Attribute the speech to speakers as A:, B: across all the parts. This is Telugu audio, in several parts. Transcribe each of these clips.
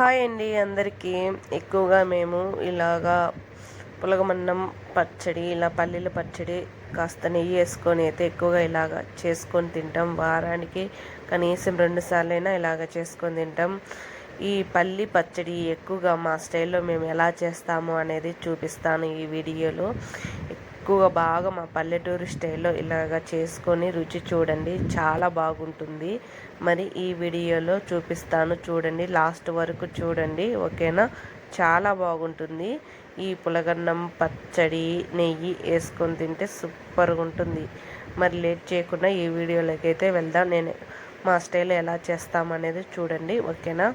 A: హాయ్ అండి అందరికీ. ఎక్కువగా మేము ఇలాగా పులగమన్నం పచ్చడి ఇలా పల్లీల పచ్చడి కాస్త నెయ్యి వేసుకొని అయితే ఎక్కువగా ఇలాగ చేసుకొని తింటాం. వారానికి కనీసం రెండు సార్లైనా ఇలాగ చేసుకొని తింటాం. ఈ పల్లి పచ్చడి ఎక్కువగా మా స్టైల్లో మేము ఎలా చేస్తాము అనేది చూపిస్తాను ఈ వీడియోలో. ఎక్కువగా బాగా మా పల్లెటూరు స్టైల్లో ఇలాగ చేసుకొని రుచి చూడండి. చాలా బాగుంటుంది. మరి ఈ వీడియోలో చూపిస్తాను చూడండి. లాస్ట్ వరకు చూడండి. ఓకేనా? చాలా బాగుంటుంది. ఈ పులగన్నం పచ్చడి నెయ్యి వేసుకొని తింటే సూపర్గా ఉంటుంది. మరి లేట్ చేయకుండా ఈ వీడియోలోకి అయితే వెళ్దాం. నేను మా స్టైల్ ఎలా చేస్తామనేది చూడండి. ఓకేనా?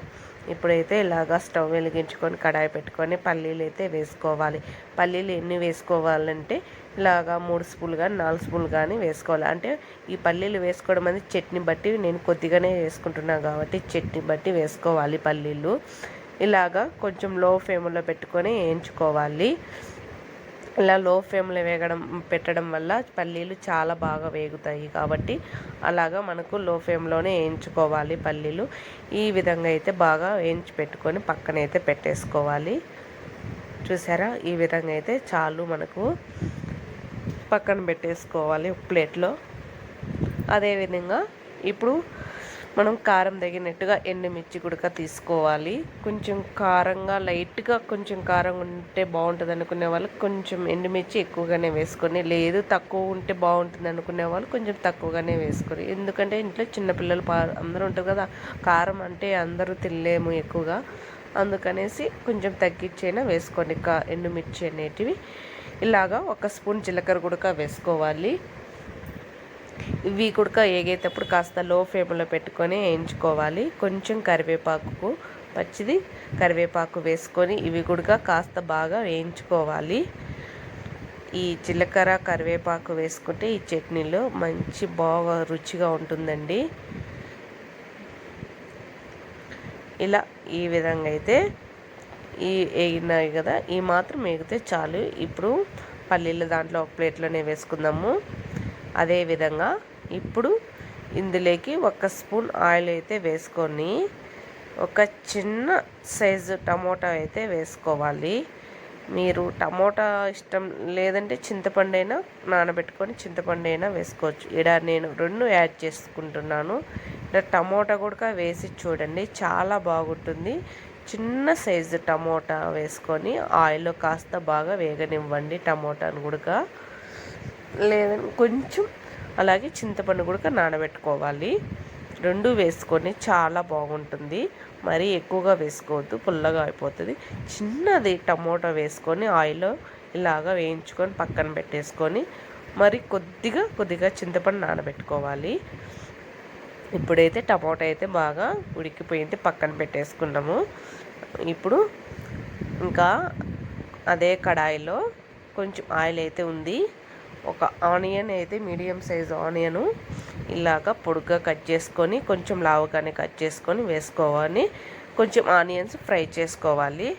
A: ఇప్పుడైతే ఇలాగా స్టవ్ వెలిగించుకొని కడాయి పెట్టుకొని పల్లీలు అయితే వేసుకోవాలి. పల్లీలు ఎన్ని వేసుకోవాలంటే ఇలాగా మూడు స్పూన్లు కానీ నాలుగు స్పూన్లు కానీ వేసుకోవాలి. అంటే ఈ పల్లీలు వేసుకోవడం అనేది చట్నీ బట్టి నేను కొద్దిగానే వేసుకుంటున్నాను కాబట్టి చట్నీ బట్టి వేసుకోవాలి పల్లీలు. ఇలాగా కొంచెం లో ఫ్లేమ్లో పెట్టుకొని వేయించుకోవాలి. ఇలా లో ఫ్లేమ్లో వేగడం పెట్టడం వల్ల పల్లీలు చాలా బాగా వేగుతాయి కాబట్టి అలాగా మనకు లో ఫ్లేమ్లోనే వేయించుకోవాలి పల్లీలు. ఈ విధంగా అయితే బాగా వేయించి పెట్టుకొని పక్కన అయితే పెట్టేసుకోవాలి. చూసారా? ఈ విధంగా అయితే చాలు మనకు పక్కన పెట్టేసుకోవాలి ప్లేట్లో అదేవిధంగా ఇప్పుడు మనం కారం తగినట్టుగా ఎండుమిర్చి గుడక తీసుకోవాలి. కొంచెం కారంగా లైట్గా కొంచెం కారం ఉంటే బాగుంటుంది అనుకునే వాళ్ళు కొంచెం ఎండుమిర్చి ఎక్కువగానే వేసుకొని లేదు తక్కువ ఉంటే బాగుంటుంది అనుకునే వాళ్ళు కొంచెం తక్కువగానే వేసుకొని. ఎందుకంటే ఇంట్లో చిన్నపిల్లలు పా అందరూ ఉంటారు కదా కారం అంటే అందరూ తినలేము ఎక్కువగా. అందుకనేసి కొంచెం తగ్గించైనా వేసుకోండి. కా ఎండుమిర్చి అనేటివి. ఇలాగా ఒక స్పూన్ జీలకర్ర గుడక వేసుకోవాలి. ఇవి కూడా ఏగేటప్పుడు కాస్త లో ఫ్లేమ్లో పెట్టుకొని వేయించుకోవాలి కొంచెం కరివేపాకు పచ్చిది కరివేపాకు వేసుకొని ఇవి కూడా కాస్త బాగా వేయించుకోవాలి ఈ జీలకర్ర కరివేపాకు వేసుకుంటే ఈ చట్నీలో మంచి బాగా రుచిగా ఉంటుందండి. ఇలా ఈ విధంగా అయితే ఈ వేగినాయి కదా ఈ మాత్రం వేగితే చాలు. ఇప్పుడు పల్లీలు దాంట్లో ఒక ప్లేట్లోనే వేసుకుందాము. అదేవిధంగా ఇప్పుడు ఇందులోకి ఒక స్పూన్ ఆయిల్ అయితే వేసుకొని ఒక చిన్న సైజు టమోటా అయితే వేసుకోవాలి. మీరు టమోటా ఇష్టం లేదంటే చింతపండు అయినా నానబెట్టుకొని చింతపండు అయినా వేసుకోవచ్చు. ఇక్కడ నేను రెండు యాడ్ చేసుకుంటున్నాను. ఇక్కడ టమోటా కూడా వేసి చూడండి చాలా బాగుంటుంది. చిన్న సైజు టమోటా వేసుకొని ఆయిల్లో కాస్త బాగా వేగనివ్వండి టమోటాను కూడా. లేదని కొంచెం అలాగే చింతపండు కూడా నానబెట్టుకోవాలి. రెండు వేసుకొని చాలా బాగుంటుంది. మరీ ఎక్కువగా వేసుకోవద్దు పుల్లగా అయిపోతుంది. చిన్నది టమోటా వేసుకొని ఆయిల్లో ఇలాగా వేయించుకొని పక్కన పెట్టేసుకొని మరి కొద్దిగా కొద్దిగా చింతపండు నానబెట్టుకోవాలి. ఇప్పుడైతే టమోటా అయితే బాగా ఉడికిపోయింది పక్కన పెట్టేసుకున్నాము. ఇప్పుడు ఇంకా అదే కడాయిలో కొంచెం ఆయిల్ అయితే ఉంది. ఒక ఆనియన్ అయితే మీడియం సైజ్ ఆనియను ఇలాగ పొడుగ్గా కట్ చేసుకొని కొంచెం లావుగానే కట్ చేసుకొని వేసుకోవాలి. కొంచెం ఆనియన్స్ ఫ్రై చేసుకోవాలి.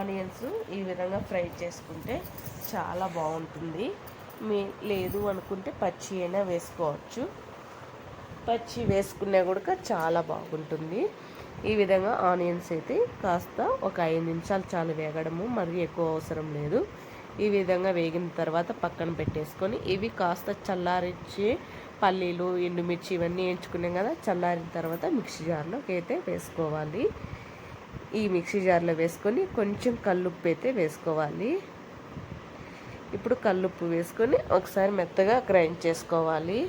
A: ఆనియన్స్ ఈ విధంగా ఫ్రై చేసుకుంటే చాలా బాగుంటుంది. మీ లేదు అనుకుంటే పచ్చి అయినా వేసుకోవచ్చు. పచ్చి వేసుకున్నా కూడా చాలా బాగుంటుంది. ఈ విధంగా ఆనియన్స్ అయితే కాస్త ఒక ఐదు నిమిషాలు చాలు వేగడము మరి ఎక్కువ అవసరం లేదు. ఈ విధంగా వేగిన తర్వాత పక్కన పెట్టేసుకొని ఇవి కాస్త చల్లారించి పల్లీలు ఎండుమిర్చి ఇవన్నీ వేయించుకున్నాం కదా చల్లారిన తర్వాత మిక్సీ జార్లోకి అయితే వేసుకోవాలి. ఈ మిక్సీ జార్లో వేసుకొని కొంచెం కల్లుప్పు అయితే వేసుకోవాలి. ఇప్పుడు కల్లుప్పు వేసుకొని ఒకసారి మెత్తగా గ్రైండ్ చేసుకోవాలి.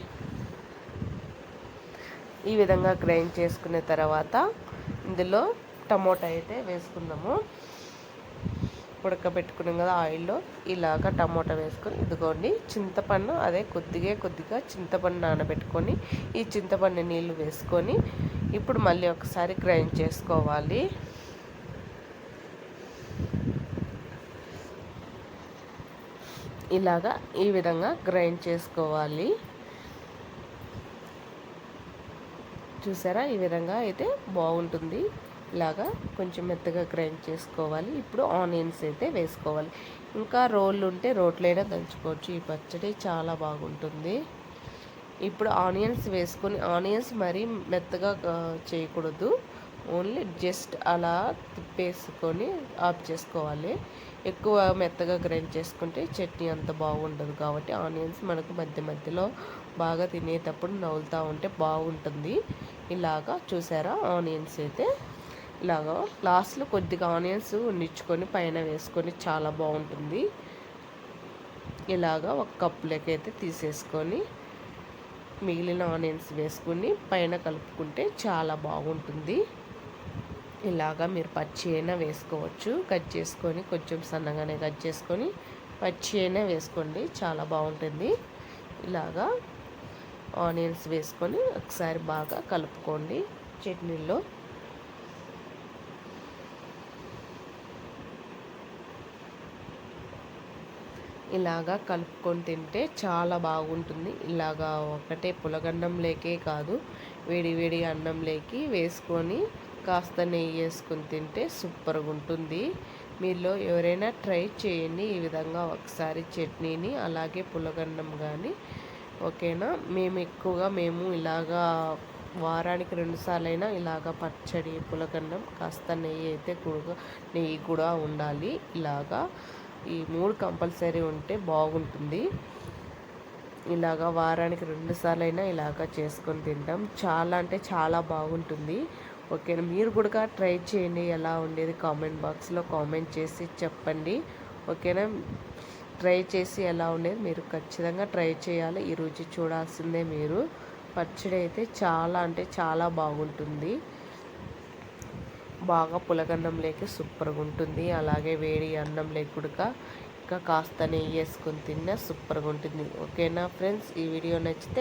A: ఈ విధంగా గ్రైండ్ చేసుకున్న తర్వాత ఇందులో టమోటా అయితే వేసుకుందాము. ఉడకబెట్టుకున్నాం కదా ఆయిల్లో. ఇలాగ టమోటా వేసుకొని ఇదిగోండి చింతపండు అదే కొద్దిగా కొద్దిగా చింతపండు నానబెట్టుకొని ఈ చింతపండు నీళ్ళు వేసుకొని ఇప్పుడు మళ్ళీ ఒకసారి గ్రైండ్ చేసుకోవాలి. ఇలాగా ఈ విధంగా గ్రైండ్ చేసుకోవాలి. చూసారా? ఈ విధంగా అయితే బాగుంటుంది. ఇలాగా కొంచెం మెత్తగా గ్రైండ్ చేసుకోవాలి. ఇప్పుడు ఆనియన్స్ అయితే వేసుకోవాలి. ఇంకా రోళ్ళు ఉంటే రోట్లైనా దంచుకోవచ్చు. ఈ పచ్చడి చాలా బాగుంటుంది. ఇప్పుడు ఆనియన్స్ వేసుకొని ఆనియన్స్ మరీ మెత్తగా చేయకూడదు. ఓన్లీ జస్ట్ అలా తిప్పేసుకొని ఆఫ్ చేసుకోవాలి. ఎక్కువ మెత్తగా గ్రైండ్ చేసుకుంటే చట్నీ అంత బాగుండదు కాబట్టి ఆనియన్స్ మనకు మధ్య మధ్యలో బాగా తినేటప్పుడు నవ్వులుతూ ఉంటే బాగుంటుంది. ఇలాగా చూసారా? ఆనియన్స్ అయితే ఇలాగా లాస్ట్లో కొద్దిగా ఆనియన్స్ ఉండించుకొని పైన వేసుకొని చాలా బాగుంటుంది. ఇలాగా ఒక కప్పులోకి అయితే తీసేసుకొని మిగిలిన ఆనియన్స్ వేసుకుని పైన కలుపుకుంటే చాలా బాగుంటుంది. ఇలాగా మీరు పచ్చి అయినా వేసుకోవచ్చు. కట్ చేసుకొని కొంచెం సన్నగానే కట్ చేసుకొని పచ్చి అయినా వేసుకోండి. చాలా బాగుంటుంది. ఇలాగా ఆనియన్స్ వేసుకొని ఒకసారి బాగా కలుపుకోండి చట్నీలో. ఇలాగా కలుపుకొని తింటే చాలా బాగుంటుంది. ఇలాగా ఒకటే పులగన్నంలేకే కాదు వేడి వేడి అన్నంలోకి వేసుకొని కాస్త నెయ్యి వేసుకొని తింటే సూపర్గా ఉంటుంది. మీలో ఎవరైనా ట్రై చేయండి. ఈ విధంగా ఒకసారి చట్నీని అలాగే పులగన్నం కానీ ఓకేనా? మేము ఎక్కువగా మేము ఇలాగా వారానికి రెండుసార్లైనా ఇలాగ పచ్చడి పులకన్నం కాస్త నెయ్యి అయితే కూడా నెయ్యి కూడా ఉండాలి. ఇలాగా ఈ మూడు కంపల్సరీ ఉంటే బాగుంటుంది. ఇలాగా వారానికి రెండుసార్లు అయినా ఇలాగా చేసుకొని తింటాం. చాలా అంటే చాలా బాగుంటుంది. ఓకేనా? మీరు కూడా ట్రై చేయండి. ఎలా ఉండేది కామెంట్ బాక్స్లో కామెంట్ చేసి చెప్పండి. ఓకేనా? ట్రై చేసి ఎలా ఉండేది మీరు ఖచ్చితంగా ట్రై చేయాలి. ఈ రుచి చూడాల్సిందే మీరు. పచ్చడి అయితే చాలా అంటే చాలా బాగుంటుంది. బాగా పులగన్నం లేక సూపర్గా ఉంటుంది. అలాగే వేడి అన్నం లేకుడుక ఇంకా కాస్త నెయ్యి వేసుకొని తిన్నా సూపర్గా ఉంటుంది. ఓకేనా ఫ్రెండ్స్? ఈ వీడియో నచ్చితే